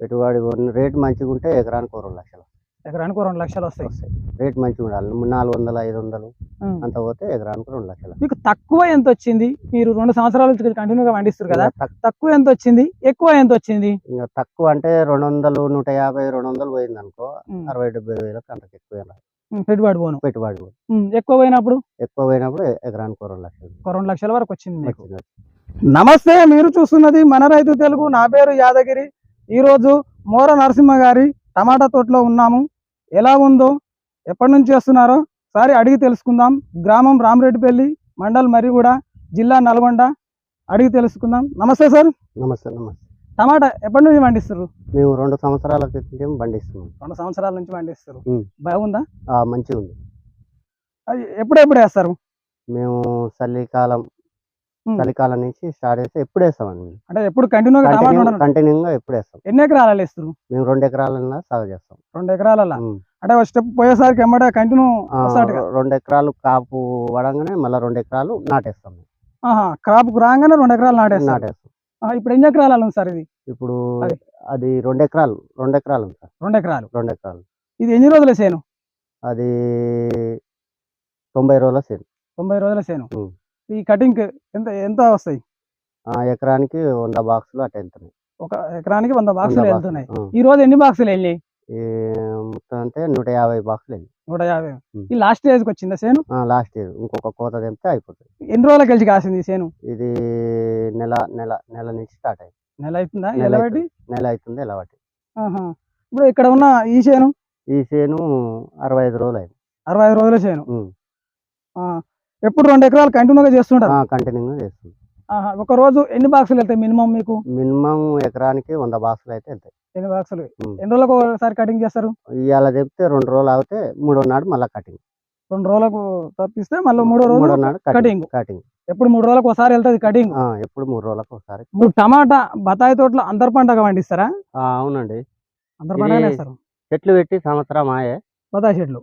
పెట్టుబడి రేట్ మంచిగా ఉంటే ఎకరానికి రెండు లక్షలు. ఎకరానికి రెండు లక్షలు వస్తాయి. రేట్ మంచిగా ఉండాలి. నాలుగు వందలు ఐదు వందలు. అంత పోతే ఎకరానికి రెండు లక్షలు. మీకు తక్కువ ఎంత వచ్చింది? మీరు రెండు సంవత్సరాల నుంచి కంటిన్యూగా పండిస్తారు కదా. తక్కువ ఎంత వచ్చింది? ఎక్కువ ఎంత వచ్చింది? ఇంకా తక్కువ అంటే రెండు వందలు నూట యాభై రెండు వందలు పోయింది అనుకో. అరవై డెబ్బై వేలకు అంతకు ఎక్కువ పెట్టుబడి పోను. పెట్టుబడి. ఉం, ఎక్కువ పోయినప్పుడు? ఎక్కువ పోయినప్పుడు ఎకరానికి రెండు లక్షలు. రెండు లక్షల వరకు వచ్చింది. నమస్తే మీరు చూస్తున్నది మన రైతు తెలుగు. నా పేరు యాదగిరి. ఈరోజు మోర నరసింహ గారి టమాటా తోటలో ఉన్నాము. ఎలా ఉందో ఎప్పటి నుంచి చేస్తున్నారో సారి అడిగి తెలుసుకుందాం. గ్రామం రామరెడ్డిపల్లి మండల్ మరిగూడ జిల్లా నల్గొండ అడిగి తెలుసుకుందాం. నమస్తే సార్. నమస్తే నమస్తే. టమాటా ఎప్పటి నుంచి పండిస్తారు? మేము రెండు సంవత్సరాల క్రితం బండిస్తున్నాం రెండు సంవత్సరాల నుంచి పండిస్తారు. బాగుందా? మంచిగా ఉంది అది ఎప్పుడు ఎప్పుడు వేస్తారు? మేము చలికాలం. చలికాలం నుంచి స్టార్ట్ చేస్తే ఎప్పుడు వేస్తామండి అంటే ఎప్పుడు కంటిన్యూగా కంటిన్యూగా ఎప్పుడు వేస్తాం ఎన్ని ఎకరాలు వేస్తారు? మేము రెండు ఎకరాలన్నా సాగు చేస్తాం. రెండు ఎకరాల. అంటే ఒక స్టెప్ పోయేసరికి ఎమ్మడే కంటిన్యూ రెండు ఎకరాలు కాపు పడంగానే మళ్ళీ రెండు ఎకరాలు నాటేస్తాం క్రాప్ రాగానే రెండు ఎకరాలు నాటేస్తాం. ఆహా, ఇప్పుడు ఎన్ని ఎకరాలు ఉంది సార్ ఇది? ఇప్పుడు అది. రెండు ఎకరాలు రెండు ఎకరాలు ఉంది సార్. రెండు ఎకరాలు. రెండు ఎకరాలు. ఇది ఎన్ని రోజుల సేను? అది తొంభై రోజుల సేను. తొంభై రోజుల సేను. ఈ కటింగ్ ఎంత ఎంత వస్తాయి? ఆ ఎకరానికి వంద బాక్సులు అట్ట వెళ్తున్నాయి. ఒక ఎకరానికి వంద బాక్సులు వెళ్తున్నాయి. ఈ రోజు ఎన్ని బాక్సులు వెళ్ళి మొత్తం అంటే నూట యాభై బాక్సులు వెళ్ళి నూట యాభై. ఈ లాస్ట్ స్టేజ్కి వచ్చిందా సేను? లాస్ట్ ఇయర్ ఇంకొక కోత తెంపితే అయిపోతుంది. ఎన్ని రోజుల కలిసి కాసింది సేను? ఇది నెల నెల నెల నుంచి స్టార్ట్ అయింది. నెల అవుతుందా? నెల ఎలా పెట్టి నెల అవుతుంది ఎలా బట్టి ఆహా. ఇప్పుడు ఇక్కడ ఉన్న ఈ సేను? ఈ చేను అరవై ఐదు రోజులు అయింది. అరవై ఐదు రోజుల సేను. ఎప్పుడు రెండు ఎకరాలు కంటిన్యూగా చేస్తుంటారు? కంటిన్యూగా చేస్తుంది. ఒక రోజు ఎన్ని బాక్సులు వెళ్తాయి మినిమం మీకు? మినిమం ఎకరానికి వంద బాక్సులు అయితే వెళ్తాయి. ఎన్ని బాక్సులు. ఎన్ని రోజులకు ఒకసారి కటింగ్ చేస్తారు? ఇవాళ చెప్తే రెండు రోజులు ఆగితే మూడో నాడు మళ్ళీ కటింగ్ రెండు రోజులకు తప్పిస్తే మళ్ళీ మూడో రోజు. కటింగ్ కటింగ్ ఎప్పుడు మూడు రోజులకు ఒకసారి వెళ్తుంది కటింగ్ ఎప్పుడు మూడు రోజులకు ఒకసారి ఇప్పుడు టమాటా బత్తాయి తోటలో అంతర్ పంటగా పండిస్తారా? ఆ, అవునండి. ఇది- వేస్తారు. చెట్లు పెట్టి సంవత్సరం ఆయే. బత్తాయి చెట్లు.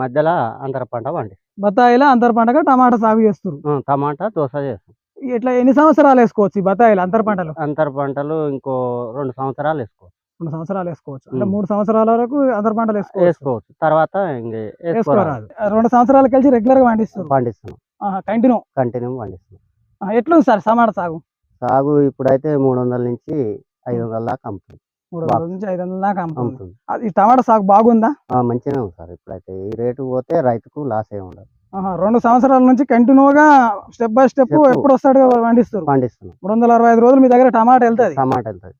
మధ్యలో అంతర పంట పండి. బత్తాయిలో అంతర్ పంటగా టమాటా సాగు చేస్తారు టమాటా దోస చేస్తాం ఇట్లా ఎన్ని సంవత్సరాలు వేసుకోవచ్చు ఈ బత్తాయిలు అంతర్ పంటలు? అంతర పంటలు ఇంకో రెండు సంవత్సరాలు వేసుకోవచ్చు. రెండు సంవత్సరాలు వేసుకోవచ్చు. అంటే. మూడు సంవత్సరాల వరకు అంతర్ పంటలు వేసుకోవచ్చు. వేసుకోవచ్చు. తర్వాత వేసుకోరాదు. రెండు సంవత్సరాలు కలిసి రెగ్యులర్గా పండిస్తారు పండిస్తున్నాం కంటిన్యూ. కంటిన్యూ పండిస్తున్నాం. ఎట్లా సార్ టమాటా సాగు? సాగు ఇప్పుడైతే మూడు వందల నుంచి ఐదు వందల దాకా అమ్ముతుంది మూడు. వందల నుంచి ఐదు వందల దాకా అమ్ముతుంది. ఈ టమాటా సాగు బాగుందా? ఆ, మంచిగానే ఉంది సార్. ఇప్పుడైతే ఈ రేటు పోతే రైతుకు లాస్ ఏమి ఉండదు. రెండు సంవత్సరాల నుంచి కంటిన్యూగా స్టెప్ బై స్టెప్. ఎప్పుడు వస్తాడు పండిస్తారు? పండిస్తున్నాం. మూడు వందల అరవై ఐదు రోజులు మీ దగ్గర టమాటా వెళ్తుంది? టమాటా వెళ్తుంది.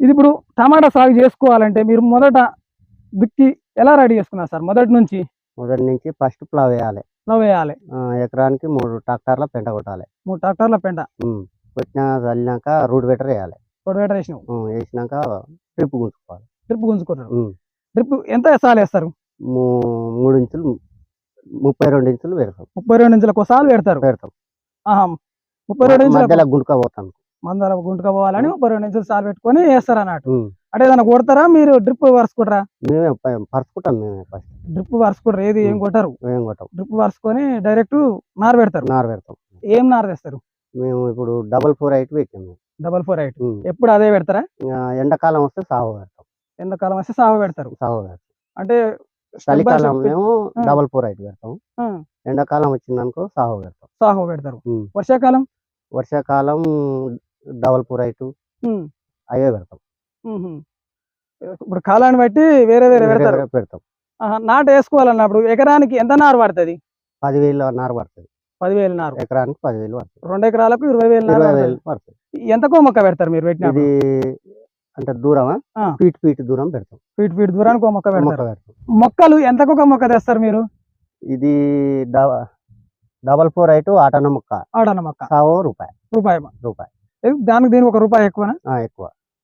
ఇది ఇప్పుడు టమాటా సాగు చేసుకోవాలంటే మీరు మొదట దుక్కి ఎలా రెడీ చేసుకున్నారు సార్? మొదటి నుంచి? మొదటి నుంచి ఫస్ట్ ప్లవ్ వేయాలి. లవ్ వేయాలి. ఎకరానికి మూడు ట్రాక్టర్ల పెంట కొట్టాలి. మూడు ట్రాక్టర్ల పెంట. కొట్టిన చల్లినాక రూట్ బెటర్ వేయాలి. పొడవేట వేసినావు వేసినాక ట్రిప్ గుంజుకోవాలి. డ్రిప్ గుంజుకుంటారు. డ్రిప్ ఎంత సాలు వేస్తారు? మూడు ఇంచులు ముప్పై రెండు ఇంచులు పెడతాం. ముప్పై రెండు ఇంచులకు సాలు పెడతారు? పెడతాం. ఆహా. ముప్పై రెండు మధ్యలో గుంటుక పోతాం మందర గుంటుక పోవాలని ముప్పై రెండు ఇంచులు సాలు పెట్టుకొని వేస్తారు అన్నట్టు. అంటే ఏదైనా కొడతారా? మీరు డ్రిప్ వరుసుకుంటారా? మేమే పరుచుకుంటాం మేమే ఫస్ట్. డ్రిప్ వరుసుకుంటారు ఏది ఏం. కొట్టరు. మేము కొట్టాం. డ్రిప్ వరుసుకొని డైరెక్ట్ నారు పెడతారు నారు పెడతాం ఏం నారు తెస్తారు మేము ఇప్పుడు డబల్ ఫోర్ ఎయిట్ పెట్టాం. మేము డబల్ ఫోర్ ఎయిట్. ఎప్పుడు అదే పెడతారా? ఎండాకాలం వస్తే సాగు పెడతాం. ఎండాకాలం వస్తే సాగు పెడతారు. సాగు పెడతాం. అంటే step by step చలికాలం మేము ఆ. డబల్ ఫోర్ ఎయిట్ పెడతాం. ఎండాకాలం వచ్చిందనుకో సాగు పెడతాం. సాగు పెడతారు. వర్షాకాలం? వర్షాకాలం డబల్ ఫోర్ ఎయిట్. అవే పెడతాం. ఇప్పుడు కాలాన్ని బట్టి వేరే వేరే పెడతారు. పెడతాం. నాటు వేసుకోవాలన్నప్పుడు ఎకరానికి ఎంత నారు పడుతుంది? పదివేలు నారు పడుతుంది. పదివేలు నారు ఎకరానికి పదివేలు పడుతుంది. రెండు ఎకరాలకు ఇరవై వేలు ఇరవై. వేలు పడుతుంది. ఎంతకో మొక్క పెడతారు మీరు పెట్టినప్పుడు? ఇది అంటే దూరమా. ఫీట్ ఫీట్ దూరం పెడతాం. ఫీట్ ఫీట్ దూరానికి ఒక మొక్క పెడతారు. పెడతాం. మొక్కలు ఎంతకు ఒక మొక్క తెస్తారు మీరు? ఇది డబల్ ఫోర్ ఎయిట్ ఆటన మొక్క. ఆడన్న మొక్క. సావో రూపాయి. రూపాయి రూపాయి. దానికి దీనికి ఒక రూపాయి ఎక్కువ.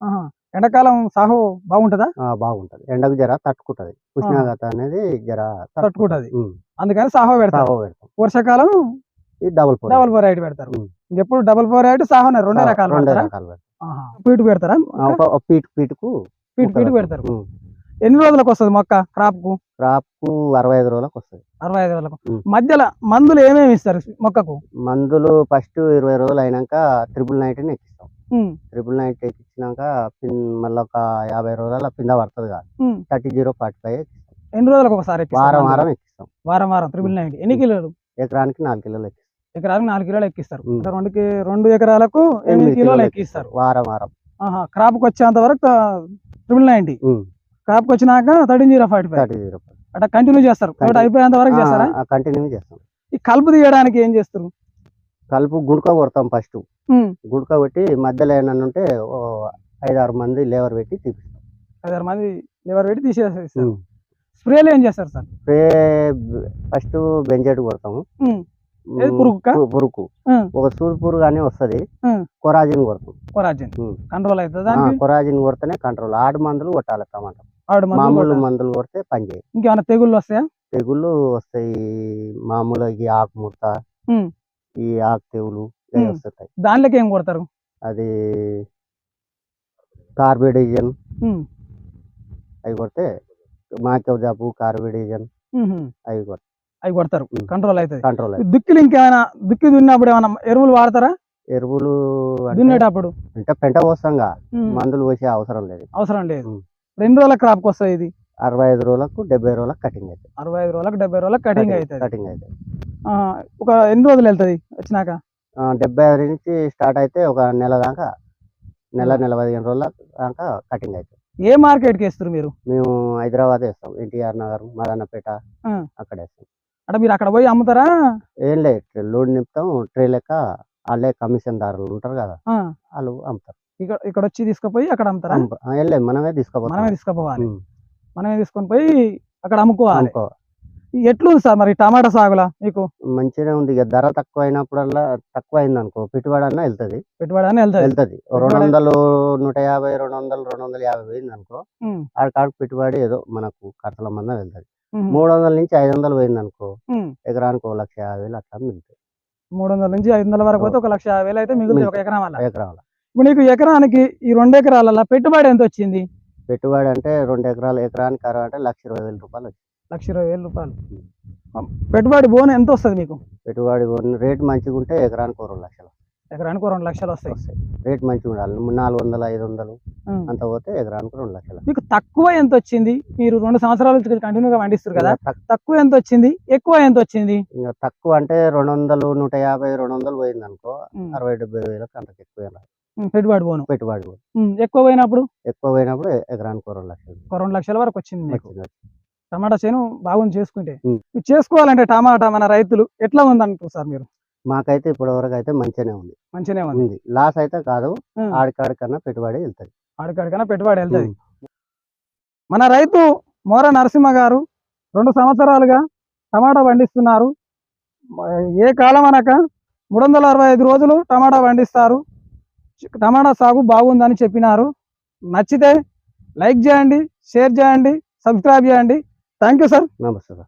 ఆహా. ఎండాకాలం సాగు బాగుంటుందా? బాగుంటది. ఎండకు జర తట్టుకుంటది. ఉష్ణోగ్రత అనేది జర తట్టుకుంటది. అందుకని సావో పెడతాం. వర్షాకాలం double four double four eight పెడతారు. ఎప్పుడు డబల్ ఫోర్ ఎయిట్ సాగు రెండే రకాలు రెండే రకాలు. ఫీట్ పెడతారా? ఆ, ఒక ఒక ఫీట్ ఫీట్కు ఫీట్ మొక్క ఫీట్ పెడతాం. పెడతారు. ఉం. ఎన్ని రోజులకు వస్తుంది మొక్క క్రాప్కు క్రాప్కు అరవై ఐదు రోజులకు వస్తుంది. అరవై ఐదు రోజులకు. ఉం. మధ్యలో మందులు ఏమేమి ఇస్తారు మొక్కకు? మందులు ఫస్ట్ ఇరవై రోజులు అయినాక త్రిపుల్ నైన్టీన్ ఎక్కిస్తాం. ట్రిపుల్ నైన్ ఎక్కించినాక పిన్ మళ్ళీ ఒక యాభై రోజుల పింద పడుతుంది కదా. ఉమ్. థర్టీ జీరో ఫార్టీ ఫైవ్ ఎన్ని రోజులకు ఒకసారి వారం? వారం ఎక్కిస్తాం. వారం వారం త్రిబుల్ నైన్ ఎన్ని కిలోలు? ఎకరానికి నాలుగు కిలోలు ఎక్కిస్తాం. ఎకరాలకు నాలుగు కిలోలు ఎక్కిస్తారు. రెండుకి రెండు ఎకరాలకు ఎనిమిది కిలోలు ఎక్కిస్తారు. వారం వారం. ఆహా క్రాప్కి వచ్చేంత వరకు ట్రిపుల్ నైన్టీ ఉమ్. క్రాప్కి వచ్చినాక thirteen zero forty five zero అట్లా కంటిన్యూ చేస్తారు. అయిపోయేంత వరకు చేస్తారా? కంటిన్యూ చేస్తాం. ఈ కలుపు తీయడానికి ఏం చేస్తారు? కలుపు గుడక కొడతాం ఫస్ట్ గుడక కొట్టి మధ్యలో ఏమన్నా ఉంటే ఐదారు మంది లేబర్ పెట్టి తీపిస్తాం. ఐదారు మంది లేబర్ పెట్టి తీసేస్తారు. స్ప్రేలు ఏం చేస్తారు సార్? స్ప్రే ఫస్ట్ బెంజెడ్ కొడతాము. పురుగు ఒక సూది పురుగు. అని వస్తుంది. కొరాజిన్ కొడతాం. కొరాజిన్. కంట్రోల్ అవుతుంది కొరాజిన్ కొడితేనే కంట్రోల్. ఆడు మందులు కొట్టాలి టమాటా. మామూలు. మందులు కొడితే పని చేయి ఇంకేమైనా తెగుళ్ళు వస్తాయా? తెగుళ్ళు వస్తాయి. మామూలు ఈ ఆకు ముడత ఉమ్. ఈ ఆకు తెగులు. వస్తుంటాయి దాంట్లోకి ఏం కొడతారు? అది కార్బిడైజన్. అవి కొడితే మాకేవ్ జాబు కార్బిడైజన్. అవి కొడితే అవి కొడతారు. కంట్రోల్ అవుతుంది. కంట్రోల్ దుక్కిలు ఇంకేమైనా దుక్కి దున్నప్పుడు ఏమైనా ఎరువులు వాడతారా? ఎరువులు దున్నేటప్పుడు. అంటే పెంట పోస్తాంగా మందులు పోసే అవసరం లేదు. అవసరం లేదు. రెండు రోజుల క్రాప్కి వస్తుంది ఇది? అరవై ఐదు రోజులకు డెబ్బై రోజులకు కటింగ్ అవుతుంది. అరవై ఐదు రోజులకు డెబ్బై రోజులకు కటింగ్ అవుతుంది. కటింగ్ అవుతుంది. ఒక ఎన్ని రోజులు వెళ్తుంది వచ్చినాక? డెబ్బై ఐదు నుంచి స్టార్ట్ అయితే ఒక నెల దాకా నెల నెల పదిహేను రోజుల దాకా కటింగ్ అవుతుంది. ఏ మార్కెట్కి వేస్తారు మీరు? మేము హైదరాబాద్ వేస్తాం. ఎన్టీఆర్ నగర్ మదనపేట ఆ. అక్కడ వేస్తాం. అంటే మీరు అక్కడ పోయి అమ్ముతారా? ఏం లేదు లోడ్ నింపుతాం ట్రే లెక్క వాళ్ళే కమిషన్ దారులు ఉంటారు కదా వాళ్ళు అమ్ముతారు. ఇక్కడ ఇక్కడ వచ్చి తీసుకుపోయి అక్కడ అమ్ముతారా? అమ్ము- ఆ, ఏం లేదు మనమే మనమే తీసుకోపోతాం తీసుకుపోవాలి మనమే తీసుకొని పోయి అక్కడ అమ్ముకోవాలి. అమ్ముకో ఎట్లుంది సార్ మరి టమాటా సాగులా మీకు? మంచిగానే ఉంది ఇక ధర తక్కువ అయినప్పుడల్లా తక్కువ అయింది అనుకో పెట్టుబడి అన్న వెళ్తుంది. పెట్టుబడి అని వెళ్తుంది. వెళ్తుంది రెండు వందలు నూట యాభై రెండు వందలు రెండు వందల యాభై పోయింది అనుకో ఉమ్, ఆడికాడికి పెట్టుబడి ఏదో మనకు ఖర్చుల మంద వెళ్తుంది. మూడు వందల నుంచి ఐదు వందలు పోయింది అనుకో. ఎకరానికి ఒక లక్ష యాభై వేలు అట్లా మిగులుతాయి. మూడు వందల నుంచి ఐదు వందల వరకు పోతే ఒక లక్ష యాభై వేలు అయితే మిగులుతాయి ఒక ఎకరం వల్ల. ఎకరాల ఇప్పుడు నీకు ఎకరానికి ఈ రెండు ఎకరాల పెట్టుబడి ఎంత వచ్చింది? పెట్టుబడి అంటే రెండు ఎకరాలు ఎకరానికి అరవై అంటే లక్ష ఇరవై వేల రూపాయలు వచ్చింది. లక్ష ఇరవై వేల రూపాయలు. పెట్టుబడి బోన్ ఎంత వస్తుంది మీకు? పెట్టుబడి కొన్ని రేట్ మంచిగా ఉంటే ఎకరానికి ఒక రెండు లక్షలు. ఎకరానికి రెండు లక్షలు వస్తాయి. రేట్ మంచిగా ఉండాలి. నాలుగు వందలు ఐదు వందలు. అంత పోతే ఎకరానికి రెండు లక్షలు. మీకు తక్కువ ఎంత వచ్చింది? మీరు రెండు సంవత్సరాల నుంచి కంటిన్యూగా పండిస్తారు కదా. తక్కువ ఎంత వచ్చింది? ఎక్కువ ఎంత వచ్చింది? ఇంకా తక్కువ అంటే రెండు వందలు నూట యాభై రెండు వందలు పోయింది అనుకో అరవై డెబ్బై వేలకు అంతకు ఎక్కువ పెట్టుబడి పోను. పెట్టుబడి. ఉమ్, ఎక్కువ పోయినప్పుడు? ఎక్కువ పోయినప్పుడు ఎకరానికి రెండు లక్షలు. రెండు లక్షల వరకు వచ్చింది మీకు. టమాటా చేను బాగుంది చేసుకుంటే. చేసుకోవాలంటే టమాటా మన రైతులు ఎట్లా ఉందంటారు సార్ మీరు? మాకైతే ఇప్పటి వరకు అయితే మంచిగానే ఉంది. మంచిగానే ఉంది. ఉంది. లాస్ అయితే కాదు. ఆడికాడికన్నా పెట్టుబడి వెళ్తుంది. ఆడికాడికైనా పెట్టుబడి వెళ్తుంది. మన రైతు మోర నరసింహ గారు రెండు సంవత్సరాలుగా టమాటా పండిస్తున్నారు. ఏ కాలం అనక మూడు వందల అరవై ఐదు రోజులు టమాటా పండిస్తారు. టమాటా సాగు బాగుందని చెప్పినారు. నచ్చితే లైక్ చేయండి షేర్ చేయండి సబ్స్క్రైబ్ చేయండి. Thank you sir. నమస్తే సార్.